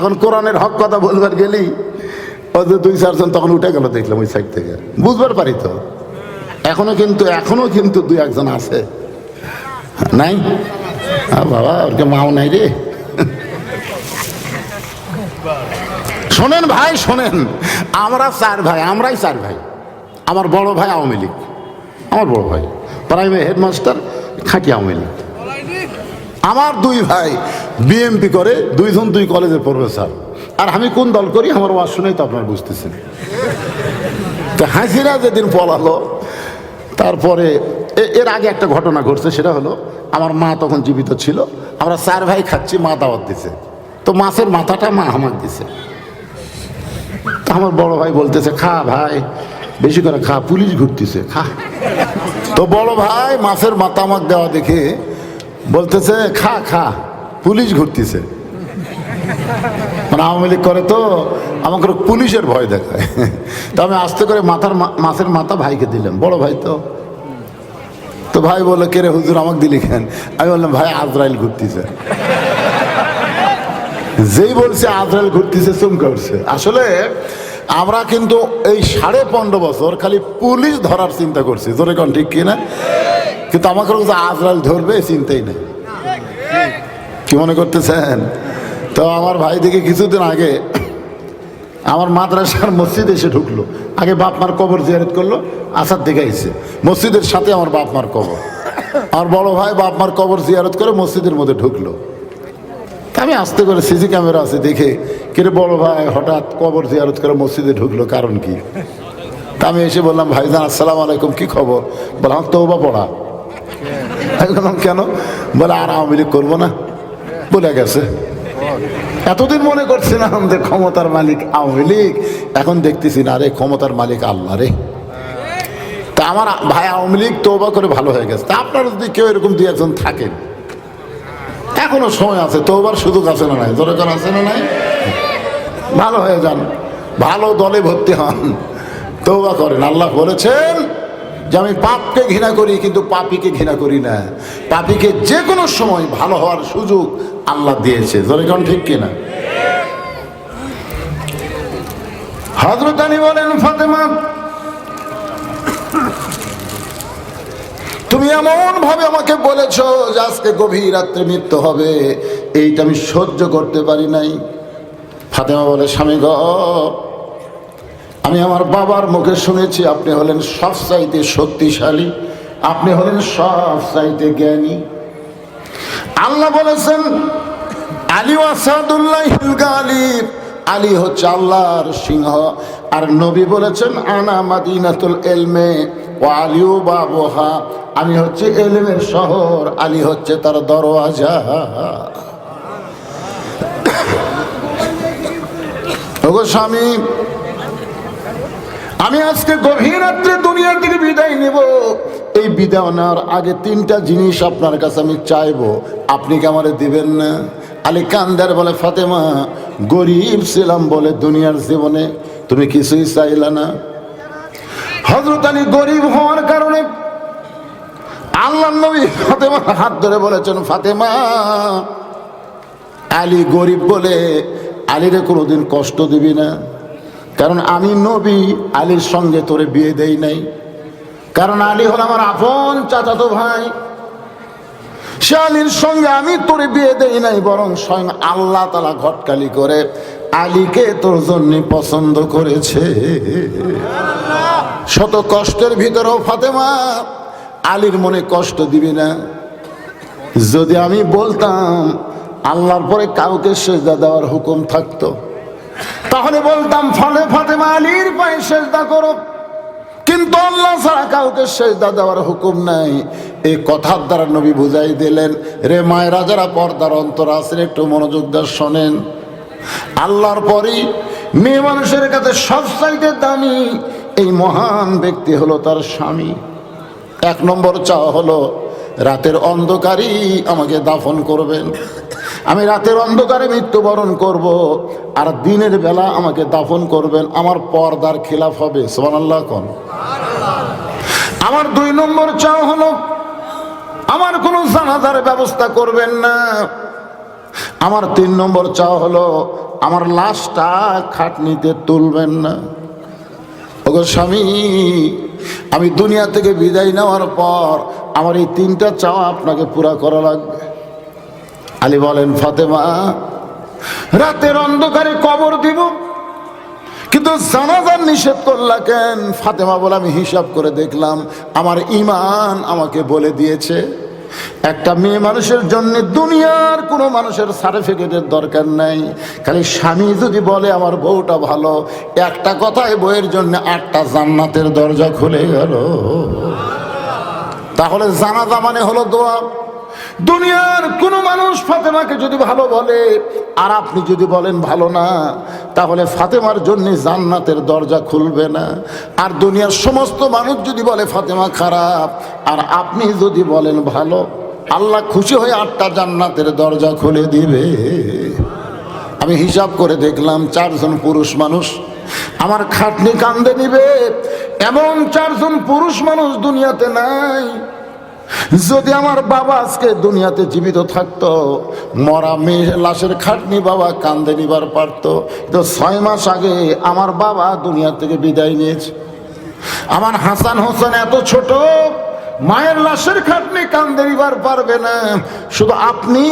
এখন কোরআনের হক কথা বলবার গেলি দুই চারজন তখন উঠে গেল দেখলাম ওই সাইড থেকে। বুঝবার পারি তো। এখনও কিন্তু এখনও কিন্তু দুই একজন আছে। নাই? বাবা ওরকে মাও নাই রে। শোনেন ভাই, শোনেন। আমরা চার ভাই, আমরাই চার ভাই। আমার বড় ভাই আওয়ামী লীগ। আমার বড় ভাই। প্রাইমারি হেডমাস্টার, খাঁটি আওয়ামী লীগ। আমার দুই ভাই বিএমপি করে, দুইজন দুই কলেজের প্রফেসর আর আমি কোন দল করি? আমার ওয়াজ শুনেই তো আপনার বুঝতেছেন। তো হাসিরা যেদিন পলালো, তারপরে এর আগে একটা ঘটনা ঘটছে, সেটা হলো, আমার মা তখন জীবিত ছিল। আমরা চার ভাই খাচ্ছি, মা দাওয়াত দিছে। তো মাছের মাথাটা মা আমাকে দিছে। তো আমার বড় ভাই বলতেছে, খা ভাই, বেশি করে খা, পুলিশ ঘুরতেছে, খা। তো বড় ভাই মাছের মাথা আমাকে দেওয়া দেখে বলতেছে, খা খা। পুলিশ ঘুরতেছে। মানে আওয়ামী লীগ করে তো আমাকে পুলিশের ভয় দেখায়। তো আমি আস্তে করে মাথার মাছের মাথা ভাইকে দিলাম। বড় ভাই তো। তো ভাই বলল, কে রে হুজুর, আমাকে দিলি কেন? আমি বললাম, ভাই, আজরাইল ঘুরতেছে। যেই বলছে, আজরাইল ঘুরতেছে চমকে উঠছে আসলে আমরা কিন্তু এই সাড়ে পনেরো বছর খালি পুলিশ ধরার চিন্তা করছি। জোরে কন, ঠিক কিনা? কিন্তু আমাকে যে আজরাইল ধরবে, চিন্তাই নেই। কি মনে করতেছেন? তো আমার ভাই দিকে কিছুদিন আগে আমার মাদ্রাসার মসজিদ এসে ঢুকলো। আগে বাপ মার কবর জিয়ারত করল, আসার দিকে আইসে মসজিদের সাথে আমার বাপ মার কবর। আমার বড় ভাই বাপ মার কবর জিয়ারত করে মসজিদের মধ্যে ঢুকলো। তা আমি আস্তে করে সিসি ক্যামেরা আছে দেখে কিরে বড় ভাই, হঠাৎ কবর জিয়ারত করে মসজিদে ঢুকলো, কারণ কি? তা আমি এসে বললাম, ভাইজান, আসসালাম আলাইকুম, কি খবর? বললাম, তৌবা পড়া। বললাম কেন? বলে, আর আওয়ামী লীগ করব না। বলে গেছে। এতদিন মনে করছিলাম যে ক্ষমতার মালিক আওয়ামী লীগ। এখন দেখতেছি না রে, ক্ষমতার মালিক আল্লাহ রে। তা আমার ভাই আওয়ামী লীগ তোবা করে ভালো হয়ে গেছে। তা আপনারা যদি কেউ এরকম দুই একজন থাকেন, এখনও সময় আছে তোবার সুযোগ আছে না নাই? দরকার আছে না নাই? ভালো হয়ে যান, ভালো দলে ভর্তি হন তৌবা করেন। আল্লাহ বলেছেন যে আমি পাপকে ঘৃণা করি, কিন্তু পাপিকে ঘৃণা করি না। পাপিকে যে কোনো সময় ভালো হওয়ার সুযোগ আল্লাহ দিয়েছে। জরিকন ঠিক কিনা? হজরত বলেন, ফাতেমা, তুমি এমন ভাবে আমাকে বলেছ যে আজকে গভীর রাত্রে মৃত্যু হবে। এইটা আমি সহ্য করতে পারি নাই। ফাতেমা বলে, স্বামী গ আমি আমার বাবার মুখে শুনেছি, আপনি হলেন সব চাইতে শক্তিশালী, আপনি হলেন সব চাইতে জ্ঞানী। আল্লাহ বলেছেন, আলী ওয়াসাদুল্লাহ গালিব, আলী হচ্ছে আল্লাহর সিংহ। আর নবী বলেছেন, আনা মাদিনাতুল এলমে ও আলিউ বাবহা। আমি হচ্ছে এলেমের শহর, আলী হচ্ছে তার দরওয়াজা। স্বামী আমি আজকে গভীর রাত্রে দুনিয়ার থেকে বিদায় নেব। এই বিদায় নেওয়ার আগে তিনটা জিনিস আপনার কাছে আমি চাইব। আপনি কি আমারে দিবেন না? আলী কান্দার বলে, ফাতেমা, গরিব ছিলাম বলে দুনিয়ার জীবনে তুমি কিছুই চাইলা না। হজরত আলী গরিব হওয়ার কারণে আল্লাহ নবী ফাতেমা হাত ধরে বলেছেন, ফাতেমা, আলী গরিব বলে আলীরে কোনোদিন কষ্ট দিবি না। কারণ আমি নবী আলীর সঙ্গে তোরে বিয়ে দেই নাই। কারণ আলী হল আমার আপন চাচাতো ভাই। সে আলীর সঙ্গে আমি তোরে বিয়ে দেই নাই, বরং স্বয়ং আল্লাহ তালা ঘটকালি করে আলীকে তোর জন্য পছন্দ করেছে। শত কষ্টের ভিতরেও ফাতেমা আলীর মনে কষ্ট দিবি না। যদি আমি বলতাম, আল্লাহর পরে কাউকে সেজদা দেওয়ার হুকুম থাকতো। তাহলে বলতাম, ফলে ফাতেমা আলীর পায়ে সেজদা করো। কিন্তু আল্লাহ ছাড়া কাউকে সেজদা দেওয়ার হুকুম নাই। এই কথার দ্বারা নবী বুঝাই দিলেন, রে মায়েরা যারা পর্দার অন্তর আছেন, একটু মনোযোগ শোনেন। আল্লাহর পরই মেয়ে মানুষের কাছে সব চাইতে দামি এই মহান ব্যক্তি হলো তার স্বামী। এক নম্বর চাওয়া হলো, রাতের অন্ধকারই আমাকে দাফন করবেন। আমি রাতের অন্ধকারে মৃত্যুবরণ করব, আর দিনের বেলা আমাকে দাফন করবেন, আমার পর্দার খিলাফ হবে। সোমান আল্লাহ কন? আমার দুই নম্বর চাওয়া হলো, আমার কোনো জানাজার ব্যবস্থা করবেন না। আমার তিন নম্বর চাওয়া হলো, আমার লাশটা খাটনিতে তুলবেন না। ওগো স্বামী, আমি দুনিয়া থেকে বিদায় নেওয়ার পর আমার এই তিনটা চাওয়া আপনাকে পুরা করা লাগবে। আলী বলেন, ফাতেমা, রাতের অন্ধকারে কবর দিব, কিন্তু জানাজান নিষেধ করলা কেন? ফাতেমা বলে, আমি হিসাব করে দেখলাম, আমার ইমান আমাকে বলে দিয়েছে। একটা মেয়ে মানুষের জন্য দুনিয়ার কোনো মানুষের সার্টিফিকেটের দরকার নাই। খালি স্বামী যদি বলে, আমার বউটা ভালো, একটা কথায় বইয়ের জন্য আটটা জান্নাতের দরজা খুলে গেল। তাহলে জানাজা মানে হলো দোয়া। দুনিয়ার কোনো মানুষ ফাতেমাকে যদি ভালো বলে, আর আপনি যদি বলেন ভালো না, তাহলে ফাতেমার জন্য জান্নাতের দরজা খুলবে না। আর দুনিয়ার সমস্ত মানুষ যদি বলে ফাতেমা খারাপ, আর আপনি যদি বলেন ভালো, আল্লাহ খুশি হয়ে আটটা জান্নাতের দরজা খুলে দিবে। আমি হিসাব করে দেখলাম চারজন পুরুষ মানুষ আমার খাটনি কান্দে নিবে। এমন চারজন পুরুষ মানুষ দুনিয়াতে নাই। যদি আমার বাবা আজকে দুনিয়াতে জীবিত থাকতো, মরা মেয়ে লাশের খাটনি বাবা কান্দে নিবার পারতো তো ছয় মাস আগে আমার বাবা দুনিয়া থেকে বিদায় নিয়েছে। আমার হাসান হোসেন এত ছোট, মায়ের লাশের খাটনি কান্দে নিবার পারবে না। শুধু আপনি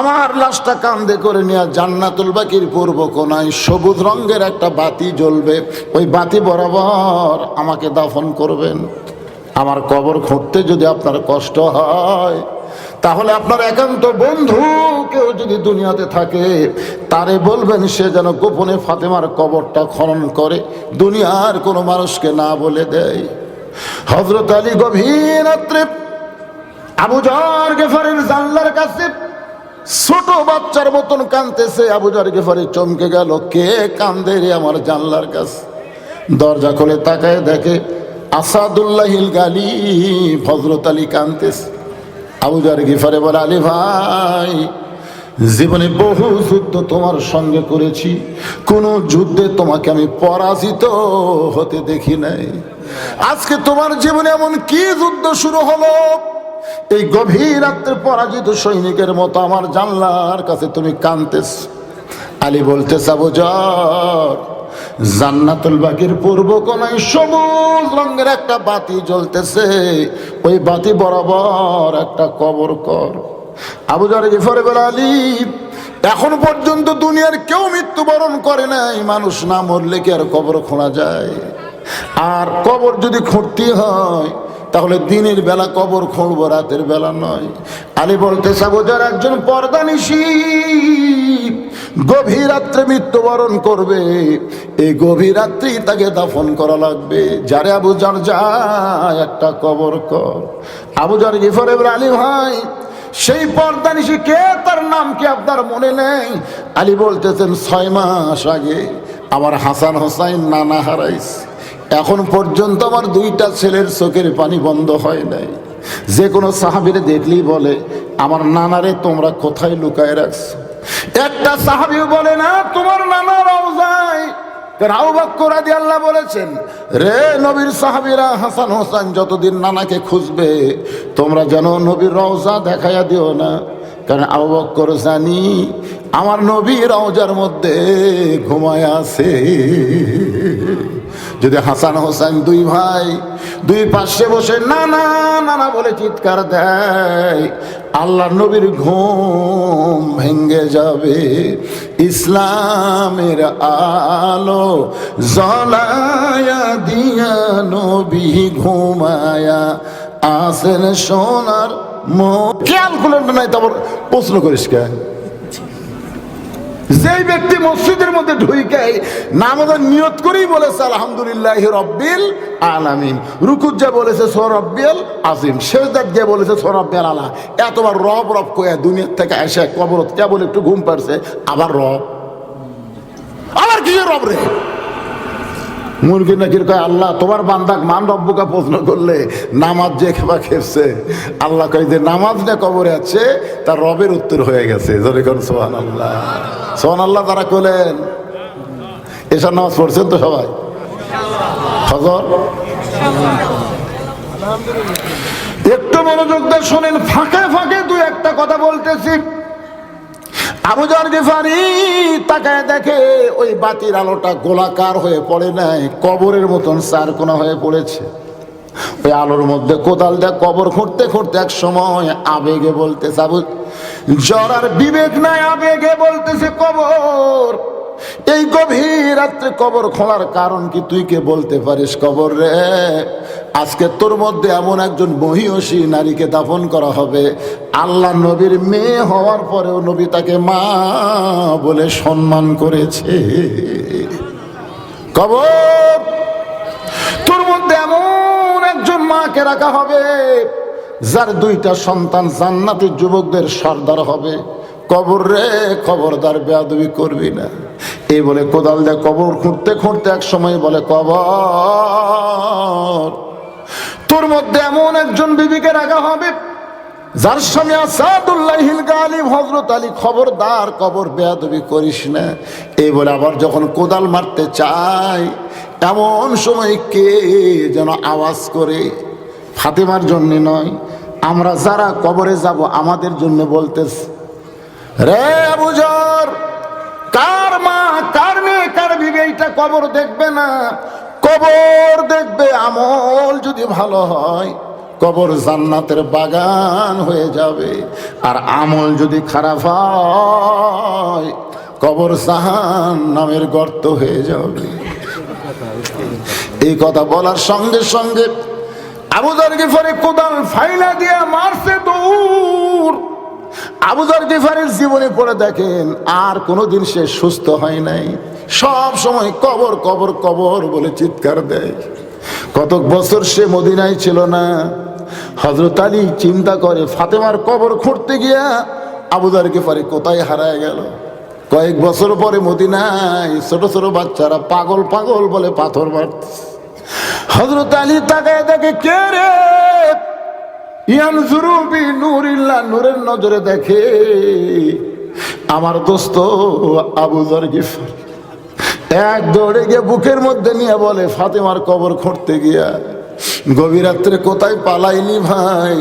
আমার লাশটা কান্দে করে নিয়ে জান্নাতুল বাকির পূর্ব কোনায় সবুজ রঙের একটা বাতি জ্বলবে, ওই বাতি বরাবর আমাকে দাফন করবেন। আমার কবর খুঁড়তে যদি আপনার কষ্ট হয়, তাহলে আপনার একান্ত বন্ধু কেউ যদি দুনিয়াতে থাকে, তারে বলবেন সে যেন গোপনে ফাতেমার কবরটা খনন করে, দুনিয়ার কোনো মানুষকে না বলে দেয়। হজরত আলী গভীর রাত্রে আবু জর গেফারের জানলার কাছে ছোট বাচ্চার মতন কানতেছে আবু জর গেফারি চমকে গেল, কে কান্দে রে আমার জানলার কাছে? দরজা খুলে তাকায় দেখে আসাদুল্লাহিল গালি ফজরত আলী কান্তেস আবুজার গিফারে বলে, আলী ভাই, জীবনে বহু যুদ্ধ তোমার সঙ্গে করেছি। কোনো যুদ্ধে তোমাকে আমি পরাজিত হতে দেখি নাই। আজকে তোমার জীবনে এমন কি যুদ্ধ শুরু হলো? এই গভীর রাত্রে পরাজিত সৈনিকের মতো আমার জানলার কাছে তুমি কানতেছ আলী বলতে আবুজার জান্নাতুল বাকির পূর্ব কোনায় সবুজ রঙের একটা বাতি জ্বলতেছে। ওই বাতি বরাবর একটা কবর কর। আবু জারে বলে, আলী, এখন পর্যন্ত দুনিয়ার কেউ মৃত্যুবরণ করে নাই। মানুষ না মরলে কি আর কবর খোঁড়া যায়? আর কবর যদি খুঁড়তে হয়, তাহলে দিনের বেলা কবর খুঁড়ব, রাতের বেলা নয়। আলী বলতে সাবুজার একজন পর্দা নিশি গভীর রাত্রে মৃত্যুবরণ করবে। এই গভীর রাত্রি তাকে দাফন করা লাগবে। যারে আবু জার যায় একটা কবর কর। আবু জার গিফর এবার আলী ভাই, সেই পর্দা নিশি কে? তার নাম কি আপনার মনে নেই? আলী বলতেছেন, ছয় মাস আগে আমার হাসান হোসাইন নানা হারাইস এখন পর্যন্ত আমার দুইটা ছেলের চোখের পানি বন্ধ হয় নাই। যে কোনো সাহাবিরে দেখলেই বলে, আমার নানারে তোমরা কোথায় লুকায় রাখছো? একটা সাহাবি বলে, না, তোমার নানা রওজায়। রাও বাক্যরাদি আল্লাহ বলেছেন, রে নবীর সাহাবিরা, হাসান হোসেন যতদিন নানাকে খুঁজবে, তোমরা যেন নবীর রওজা দেখাইয়া দিও না। কারণ আবু বক্কর জানি, আমার নবী রওজার মধ্যে ঘুমায় আছে। যদি হাসান হোসেন দুই ভাই দুই পাশে বসে নানা নানা বলে চিৎকার দেয় আল্লাহ নবীর ঘুম ভেঙ্গে যাবে। ইসলামের আলো জলায়া দিয়া নবী ঘুমায়া আসেন সোনার মো খেয়াল করলেন না নাই তারপর প্রশ্ন করিস কে যেই ব্যক্তি মসজিদের মধ্যে ঢুইকে নামাজের নিয়ত করেই বলেছে, আলহামদুলিল্লাহ রব্বিল আলামিন। রুকুত যা বলেছে সরব্বিল আজিম শেষদার গিয়ে বলেছে সরব্বিল আলা। এতবার রব রব কয়ে দুনিয়ার থেকে এসে কবরত কেবল একটু ঘুম পারছে আবার রব। আবার কি রব রে? মুরগি নাকি কয়, আল্লাহ, তোমার বান্দাক মান রব্বুকা প্রশ্ন করলে নামাজ যে খেবা খেপছে। আল্লাহ কয় যে, নামাজ না কবরে আছে, তার রবের উত্তর হয়ে গেছে। জোরে কোন সোহান আল্লাহ সোহান আল্লাহ তারা করলেন এসব নামাজ পড়ছেন তো সবাই? হজর? একটু মনোযোগ দিয়ে শোনেন, ফাঁকে ফাঁকে দু একটা কথা বলতেছি। আবু জার গেফারি তাকায় দেখে ওই বাতির আলোটা গোলাকার হয়ে পড়ে নাই, কবরের মতন চার কোনা হয়ে পড়েছে। ওই আলোর মধ্যে কোদাল দিয়ে কবর খুঁড়তে খুঁড়তে এক সময় আবেগে বলতে আবু, জ্বর আর বিবেক নাই, আবেগে বলতেছে কবর। এই গভীর রাত্রে কবর খোলার কারণ কি তুই কে বলতে পারিস কবর রে? আজকে তোর মধ্যে এমন একজন মহিষী নারীকে দাফন করা হবে। আল্লাহ নবীর মেয়ে হওয়ার পরেও নবী তাকে মা বলে সম্মান করেছে। কবর! তোর মধ্যে এমন একজন মাকে রাখা হবে, যার দুইটা সন্তান জান্নাতের যুবকদের সর্দার হবে। কবর রে, খবরদার বেয়াদবি করবি না। এই বলে কোদাল দিয়ে কবর খুঁড়তে খুঁড়তে এক সময় বলে, কবর! তোর মধ্যে এমন একজন বিবিকে রাখা হবে, যার স্বামী আসাদুল্লাহিল গালিব হজরত আলী খবরদার, কবর বেয়াদবি করিস না। এই বলে আবার যখন কোদাল মারতে চাই এমন সময় কে যেন আওয়াজ করে, ফাতেমার জন্য নয়, আমরা যারা কবরে যাব, আমাদের জন্য বলতেছে, রে আবুজর কার মা, কার মেয়ে, কার বিবে এইটা কবর দেখবে না? কবর দেখবে আমল যদি ভালো হয়, কবর জান্নাতের বাগান হয়ে যাবে। আর আমল যদি খারাপ হয়, কবর জাহান নামের গর্ত হয়ে যাবে। এই কথা বলার সঙ্গে সঙ্গে আবুদার গিফারে কোদাল ফাইলা দিয়া মারছে দৌড়। আবুদার গিফারের জীবনে পড়ে দেখেন, আর কোনোদিন সে সুস্থ হয় নাই। সব সময় কবর কবর কবর বলে চিৎকার দেয়। কত বছর সে মদিনায় ছিল না। হজরত আলী চিন্তা করে, ফাতেমার কবর খুঁড়তে গিয়া আবুদার গিফারে কোথায় হারায় গেল? কয়েক বছর পরে মদিনায় ছোট ছোট বাচ্চারা পাগল পাগল বলে পাথর মারতেছে। হজরত আলী তাকায় দেখে, কে রে? ইয়ান জুরুবি নূরিল্লাহ, নূরের নজরে দেখে, আমার দোস্ত আবু জর গিফার এক দৌড়ে গিয়ে বুকের মধ্যে নিয়ে বলে, ফাতেমার কবর খুঁড়তে গিয়া গভীরাত্রে কোথায় পালাইনি ভাই?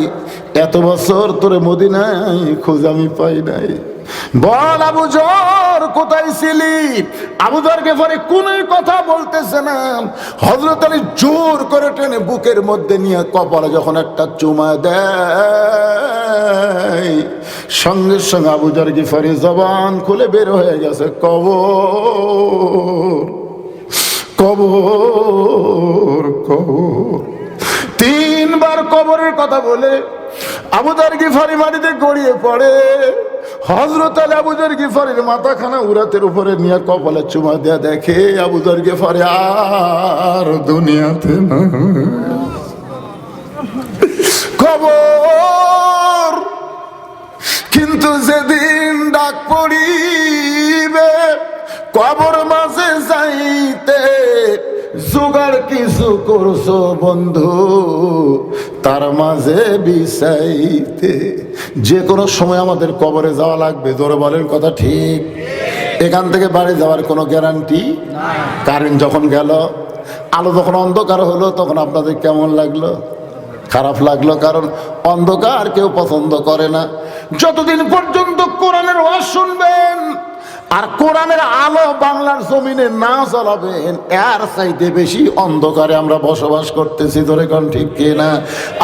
এত বছর তোরে মদিনায় খোঁজ আমি পাই নাই। বল আবু জর, কোথায় ছিলি? আবু জরকে পরে কোন কথা বলতেছে না। হজরত আলী জোর করে টেনে বুকের মধ্যে নিয়ে কপালে যখন একটা চুমা দেয়, সঙ্গে সঙ্গে আবু জর গিফারি জবান খুলে বের হয়ে গেছে, কবর কবর কবর। তিনবার কবরের কথা বলে আবুদার গিফারি মাটিতে গড়িয়ে পড়ে। হজরত আলী আবুদার গিফারের মাথাখানা উরাতের উপরে নিয়ে কপালে চুমা দেয়া দেখে আবুদার গিফারে আর দুনিয়াতে না খবর কিন্তু যেদিন ডাক পড়িবে, কবর কিছু করছ বন্ধু, তার মাঝে বিষাইতে। যে কোনো সময় আমাদের কবরে যাওয়া লাগবে জোরে বলেন কথা ঠিক। এখান থেকে বাড়ি যাওয়ার কোনো গ্যারান্টি? কারেন্ট যখন গেল, আলো যখন অন্ধকার হলো, তখন আপনাদের কেমন লাগল? খারাপ লাগল, কারণ অন্ধকার কেউ পছন্দ করে না। যতদিন পর্যন্ত কোরআনের ওয়াজ শুনবেন আর কোরআনের আলো বাংলার জমিনে না জ্বালাবেন, এর চাইতে বেশি অন্ধকারে আমরা বসবাস করতেছি, ধরে কোন ঠিক কিনা?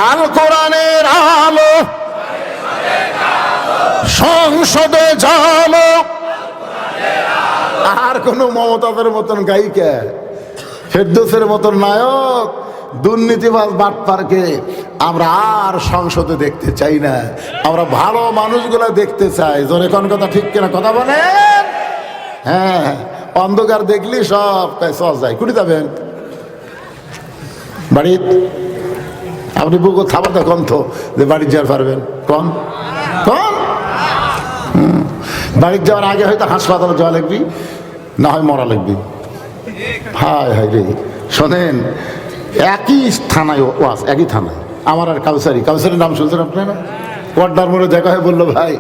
আল কোরআনের আলো সংসদে জালো আর কোনো মমতাদের মতন গায়িকা, ফেরদোসের মতন নায়ক, দুর্নীতিবাজ বাটপারকে আমরা আর সংসদে দেখতে চাই না। আমরা ভালো মানুষগুলা দেখতে চাই। জোরে কোন কথা ঠিক কিনা, কথা বলেন? হ্যাঁ অন্ধকার দেখলি সব সহজ যায় কুড়ি যাবেন? বাড়ি আপনি বুকো থাবা তো যে বাড়ি যাওয়ার পারবেন। কন কন বাড়ির যাওয়ার আগে হয়তো হাসপাতালে যাওয়া লাগবি, না হয় মরা লাগবি। হায় হায় রে। শোনেন, একই থানায় ওয়াস একই থানায়। আমার আর কাউসারি কাউসারির নাম শুনছেন আপনারা? পর্দার মোড়ে দেখা হয়ে বলল, ভাই,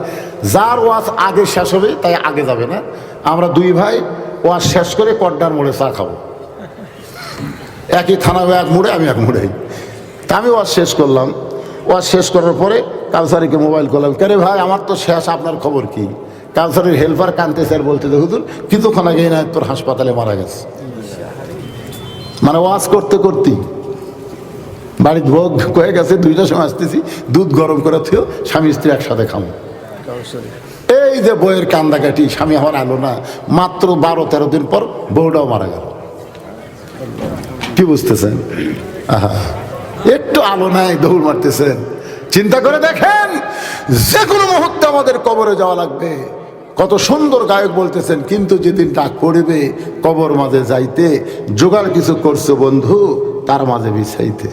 যার ওয়াজ আগে শেষ হবে, তাই আগে যাবে না। আমরা দুই ভাই ওয়াজ শেষ করে কড্ডার মোড়ে চা খাব। একই থানা এক মোড়ে, আমি এক মোড়ে তা আমি ওয়াজ শেষ করলাম। ওয়াজ শেষ করার পরে কালসারিকে মোবাইল করলাম, কে রে ভাই, আমার তো শেষ, আপনার খবর কি? ক্যান্সারের হেল্পার কানতে স্যার বলতে যে, হুজুর, কিছুক্ষণ আগে না তোর হাসপাতালে মারা গেছে। মানে ওয়াজ করতে করতেই বাড়ির ভোগ কয়ে গেছে, দুইটার সময় আসতেছি, দুধ গরম করে থিও স্বামী স্ত্রী একসাথে খামো এই যে বইয়ের কান্দাকাটি, স্বামী আমার আলো না, মাত্র বারো তেরো দিন পর বউটাও মারা গেল। কি বুঝতেছেন? একটু আলো নাই, দৌড় মারতেছেন চিন্তা করে দেখেন, যে কোনো মুহূর্তে আমাদের কবরে যাওয়া লাগবে। কত সুন্দর গায়ক বলতেছেন, কিন্তু যেদিন ডাক পড়বে কবর মাঝে যাইতে জোগাড় কিছু করছ বন্ধু, তার মাঝে বিছাইতে।